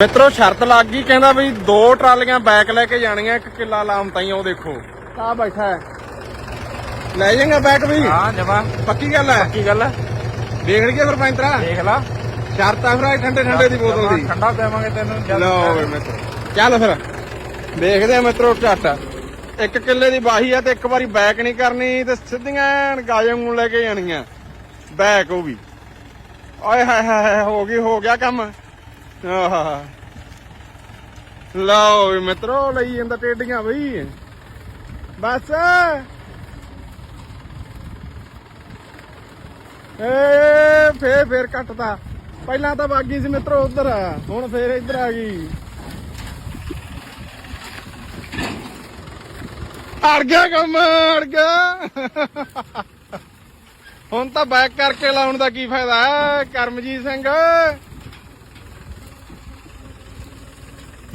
ਮਿੱਤਰੋ ਸ਼ਰਤ ਲੱਗ ਗਈ ਕਹਿੰਦਾ ਬਈ ਦੋ ਟਰਾਲੀਆਂ ਬੈਕ ਲੈ ਕੇ ਜਾਣੀਆਂ ਇੱਕ ਕਿੱਲਾ ਲਾਮ ਤਾਈ ਉਹ ਦੇਖੋ। ਆ ਬੈਠਾ ਹੈ। ਲੈ ਜਾਏਗਾ ਬੈਕ ਵੀ? ਹਾਂ ਜਮਾ। ਪੱਕੀ ਗੱਲ ਹੈ? ਕੀ ਗੱਲ ਹੈ। ਦੇਖ ਲਈਏ ਫਿਰ ਪੈਂਤਰਾ ਦੇਖ ਲਾ। ਸ਼ਰਤਾਂ ਫਿਰ ਠੰਡੇ ਠੰਡੇ ਦੀ ਬੋਤਲ ਦੀ। ਠੰਡਾ ਦੇਵਾਂਗੇ ਤੈਨੂੰ ਜਦ ਲਓ ਵੇ ਮਿੱਤਰੋ। ਚੱਲ ਫਿਰ। ਦੇਖਦੇ ਆ ਮਿੱਤਰੋ ਝੱਟ। ਇੱਕ ਕਿੱਲੇ ਦੀ ਬਾਹੀ ਆ ਤੇ ਇੱਕ ਵਾਰੀ ਬੈਕ ਨਹੀਂ ਕਰਨੀ ਤੇ ਸਿੱਧੀਆਂ ਗਾਜਮ ਨੂੰ ਲੈ ਕੇ ਜਾਣੀਆਂ। ਬੈਕ ਉਹ ਵੀ। ਓਏ ਹਾਏ ਹਾਏ, ਹੋ ਗਈ ਹੋ ਗਿਆ ਕੰਮ। ਆਹ। ਲਓ ਵੀ ਮਿੱਤਰੋ, ਲਈ ਜਾਂਦਾ ਟੇਡੀਆਂ ਬਈ। ਬਸ। ਏ, ਫੇਰ ਫੇਰ ਕੱਟਦਾ ਪਹਿਲਾਂ ਤਾਂ ਬਾਗੀ ਸੀ ਮਿੱਤਰੋ ਉਧਰ, ਹੁਣ ਫੇਰ ਇੱਧਰ ਆ ਗਈ। ਅੜ ਗਿਆ ਕੰਮ, ਅੜ ਗਿਆ। ਹੁਣ ਤਾਂ ਬੈਕ ਕਰਕੇ ਲਾਉਣ ਦਾ ਕੀ ਫਾਇਦਾ ਕਰਮਜੀਤ ਸਿੰਘ?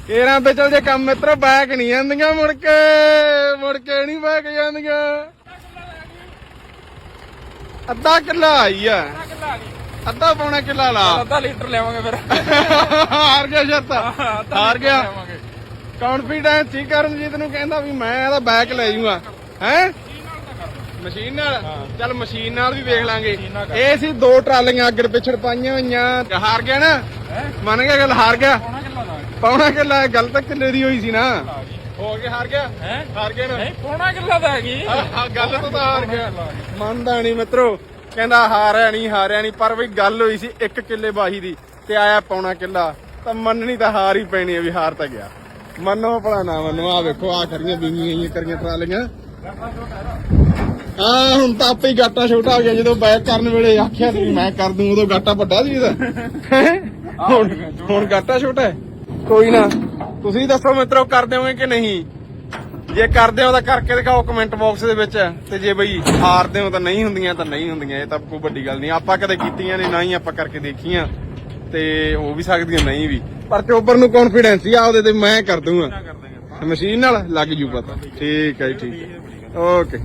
ਕੇਰਾਂ ਤੇ ਚਲ ਜੇ ਕੰਮ ਮਿੱਤਰੋ ਬੈਕ ਨਹੀਂ ਜਾਂਦੀਆਂ ਮੁੜ ਕੇ ਮੁੜ ਕੇ ਨਹੀਂ ਬੈਕ ਜਾਂਦੀਆਂ ਅੱਧਾ ਕਿੱਲਾ ਆਈ ਆ। ਅੱਧਾ ਪੌਣਾ ਕਿੱਲਾ ਲਾ। ਅੱਧਾ ਲੀਟਰ ਲੈਵਾਂਗੇ ਫਿਰ। ਹਾਰ ਗਿਆ ਸ਼ਰਤ ਅੱਧਾ ਹਾਰ ਗਿਆ। ਕੌਨਫੀਡੈਂਸ ਸੀ ਕਰਮਜੀਤ ਨੂੰ ਕਹਿੰਦਾ ਵੀ ਮੈਂ ਇਹਦਾ ਬੈਕ ਲੈ ਜੂਗਾ। ਹੈ? ਮਸ਼ੀਨ ਨਾਲ? ਚੱਲ ਮਸ਼ੀਨ ਨਾਲ ਵੀ ਵੇਖ ਲਾਂਗੇ। ਇਹ ਸੀ ਦੋ ਟਰਾਲੀਆਂ ਅੱਗੜ ਪਿਛੜ ਪਾਈਆਂ ਹੋਈਆਂ। ਹਾਰ ਗਿਆ ਨਾ? ਮੰਨ ਗਿਆ ਗੱਲ ਹਾਰ ਗਿਆ? ਪੌਣਾ ਕਿੱਲਾ ਗੱਲ ਤਾਂ ਕਿੱਲੇ ਦੀ ਹੋਈ ਸੀ ਨਾ। ਆ ਹੋ ਗਿਆ ਹਾਰ ਗਿਆ? ਹੈ? ਹਾਰ ਗਿਆ ਨਾ? ਨਹੀਂ ਪੌਣਾ ਕਿੱਲਾ ਦਾ ਹੈਗੀ। ਆਹ, ਗੱਲ ਤੋਂ ਤਾਂ ਹਾਰ ਗਿਆ। ਮੰਨਦਾ ਨਹੀਂ ਮਿੱਤਰੋ ਕਹਿੰਦਾ ਹਾਰਿਆ ਨਹੀਂ ਹਾਰਿਆ ਨਹੀਂ ਪਰ ਵੀ ਗੱਲ ਹੋਈ ਸੀ ਇੱਕ ਕਿੱਲੇ ਬਾਹੀ ਦੀ ਤੇ ਆਇਆ ਪੌਣਾ ਕਿੱਲਾ। ਤਾਂ ਮੰਨਣੀ ਤਾਂ ਹਾਰ ਹੀ ਪੈਣੀ ਹੈ ਵੀ ਹਾਰ ਤਾਂ ਗਿਆ। ਮੰਨੋ ਭਲਾ ਨਾ ਮੰਨੋ ਆ ਵੇਖੋ ਆ ਖਰੀਆਂ ਬੀਵੀਆਂ ਜਿਹੀਆਂ ਕਰੀਆਂ ਟਰਾਲੀਆਂ ਆ ਹੁਣ ਤਾਂ ਆਪੇ ਹੀ ਗਾਟਾ ਛੋਟਾ ਹੋ ਗਿਆ ਜਦੋਂ ਬੈਕ ਕਰਨ ਵੇਲੇ ਆਖਿਆ ਸੀ ਮੈਂ ਕਰ ਦੂੰ ਉਦੋਂ ਗਾਟਾ ਵੱਡਾ ਸੀ ਇਹਦਾ? ਹੁਣ ਹੁਣ ਗਾਟਾ ਛੋਟਾ ਹੈ। ਕੋਈ ਨਾ। ਤੁਸੀਂ ਦੱਸੋ ਮਿੱਤਰੋ ਕਰ ਦਿਓਗੇ ਕਿ ਨਹੀਂ? ਜੇ ਕਰਦੇ ਹੋ ਤਾਂ ਕਰਕੇ ਦਿਖਾਓ ਕਮੈਂਟ ਬਾਕਸ ਦੇ ਵਿੱਚ। ਤੇ ਜੇ ਬਈ ਹਾਰਦੇ ਹੋ ਤਾਂ ਨਹੀਂ ਹੁੰਦੀਆਂ ਤਾਂ ਨਹੀਂ ਹੁੰਦੀਆਂ। ਇਹ ਤਾਂ ਕੋਈ ਵੱਡੀ ਗੱਲ ਨਹੀਂ। ਆਪਾਂ ਕਦੇ ਕੀਤੀਆਂ ਨੇ ਨਾ ਹੀ ਆਪਾਂ ਕਰਕੇ ਦੇਖੀਆਂ। ਤੇ ਹੋ ਵੀ ਸਕਦੀਆਂ ਨਹੀਂ ਵੀ। ਪਰ ਚੋਬਰ ਨੂੰ ਕੌਨਫੀਡੈਂਸ ਸੀ ਆ ਉਹਦੇ ਤੇ ਮੈਂ ਕਰ ਦੂੰਗਾ। ਮਸ਼ੀਨ ਨਾਲ ਲੱਗ ਜੂ ਪਤਾ। ਠੀਕ ਹੈ ਜੀ ਠੀਕ ਹੈ। ਓਕੇ